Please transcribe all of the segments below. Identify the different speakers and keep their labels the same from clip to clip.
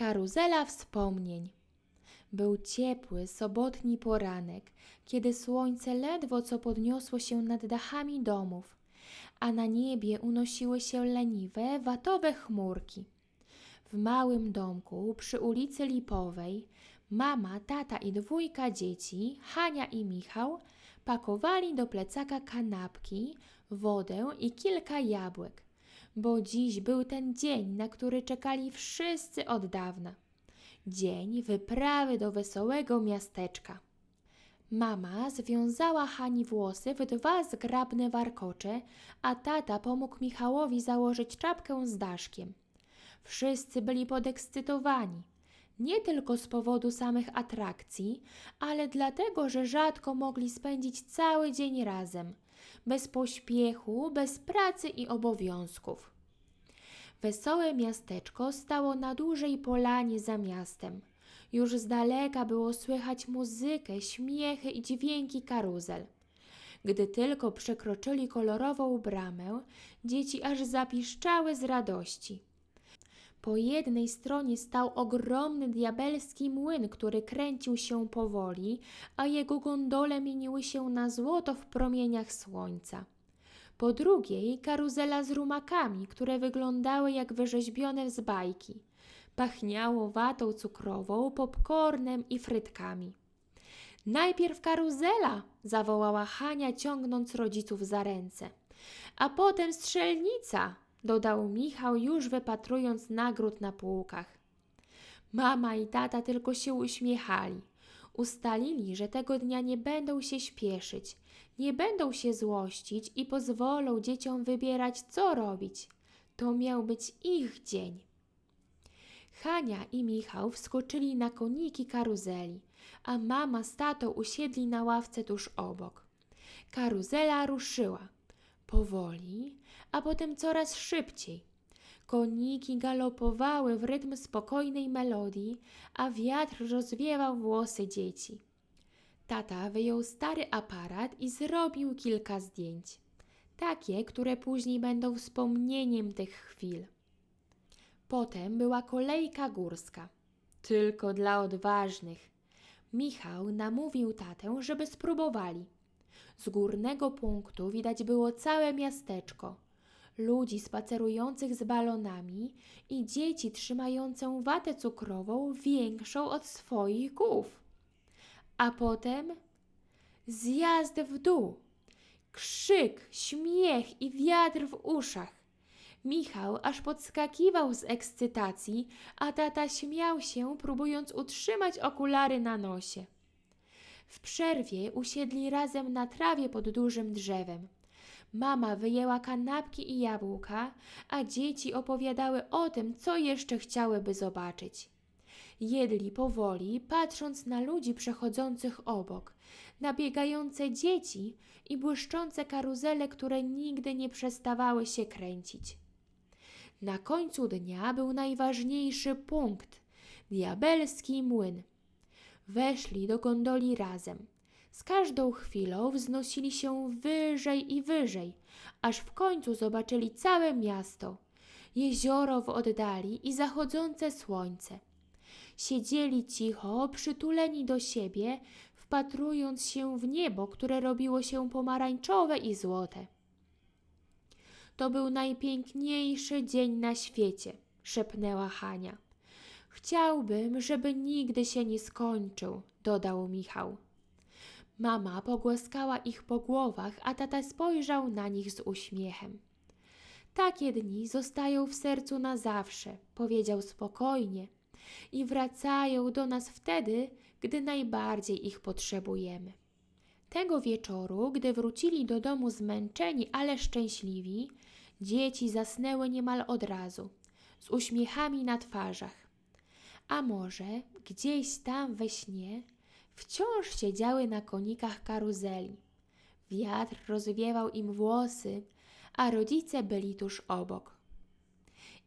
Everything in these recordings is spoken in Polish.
Speaker 1: Karuzela wspomnień. Był ciepły, sobotni poranek, kiedy słońce ledwo co podniosło się nad dachami domów, a na niebie unosiły się leniwe, watowe chmurki. W małym domku przy ulicy Lipowej mama, tata i dwójka dzieci, Hania i Michał, pakowali do plecaka kanapki, wodę i kilka jabłek, bo dziś był ten dzień, na który czekali wszyscy od dawna. Dzień wyprawy do wesołego miasteczka. Mama związała Hani włosy w dwa zgrabne warkocze, a tata pomógł Michałowi założyć czapkę z daszkiem. Wszyscy byli podekscytowani. Nie tylko z powodu samych atrakcji, ale dlatego, że rzadko mogli spędzić cały dzień razem, bez pośpiechu, bez pracy i obowiązków. Wesołe miasteczko stało na dużej polanie za miastem. Już z daleka było słychać muzykę, śmiechy i dźwięki karuzel. Gdy tylko przekroczyli kolorową bramę, dzieci aż zapiszczały z radości. Po jednej stronie stał ogromny diabelski młyn, który kręcił się powoli, a jego gondole mieniły się na złoto w promieniach słońca. Po drugiej karuzela z rumakami, które wyglądały jak wyrzeźbione z bajki. Pachniało watą cukrową, popcornem i frytkami. Najpierw karuzela, zawołała Hania, ciągnąc rodziców za ręce. A potem strzelnica, dodał Michał, już wypatrując nagród na półkach. Mama i tata tylko się uśmiechali. Ustalili, że tego dnia nie będą się śpieszyć, nie będą się złościć i pozwolą dzieciom wybierać, co robić. To miał być ich dzień. Hania i Michał wskoczyli na koniki karuzeli, a mama z tatą usiedli na ławce tuż obok. Karuzela ruszyła. Powoli, a potem coraz szybciej. Koniki galopowały w rytm spokojnej melodii, a wiatr rozwiewał włosy dzieci. Tata wyjął stary aparat i zrobił kilka zdjęć. Takie, które później będą wspomnieniem tych chwil. Potem była kolejka górska. Tylko dla odważnych. Michał namówił tatę, żeby spróbowali. Z górnego punktu widać było całe miasteczko. Ludzi spacerujących z balonami i dzieci trzymające watę cukrową większą od swoich głów. A potem zjazd w dół, krzyk, śmiech i wiatr w uszach. Michał aż podskakiwał z ekscytacji, a tata śmiał się, próbując utrzymać okulary na nosie. W przerwie usiedli razem na trawie pod dużym drzewem. Mama wyjęła kanapki i jabłka, a dzieci opowiadały o tym, co jeszcze chciałyby zobaczyć. Jedli powoli, patrząc na ludzi przechodzących obok, na biegające dzieci i błyszczące karuzele, które nigdy nie przestawały się kręcić. Na końcu dnia był najważniejszy punkt diabelski młyn. Weszli do gondoli razem. Z każdą chwilą wznosili się wyżej i wyżej, aż w końcu zobaczyli całe miasto, jezioro w oddali i zachodzące słońce. Siedzieli cicho, przytuleni do siebie, wpatrując się w niebo, które robiło się pomarańczowe i złote. To był najpiękniejszy dzień na świecie, szepnęła Hania. Chciałbym, żeby nigdy się nie skończył, dodał Michał. Mama pogłaskała ich po głowach, a tata spojrzał na nich z uśmiechem. Takie dni zostają w sercu na zawsze, powiedział spokojnie, i wracają do nas wtedy, gdy najbardziej ich potrzebujemy. Tego wieczoru, gdy wrócili do domu zmęczeni, ale szczęśliwi, dzieci zasnęły niemal od razu, z uśmiechami na twarzach. A może gdzieś tam we śnie wciąż siedziały na konikach karuzeli. Wiatr rozwiewał im włosy, a rodzice byli tuż obok.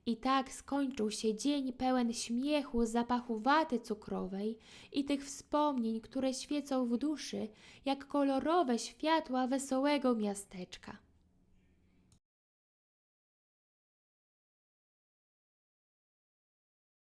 Speaker 1: I tak skończył się dzień pełen śmiechu, zapachu waty cukrowej i tych wspomnień, które świecą w duszy jak kolorowe światła wesołego miasteczka.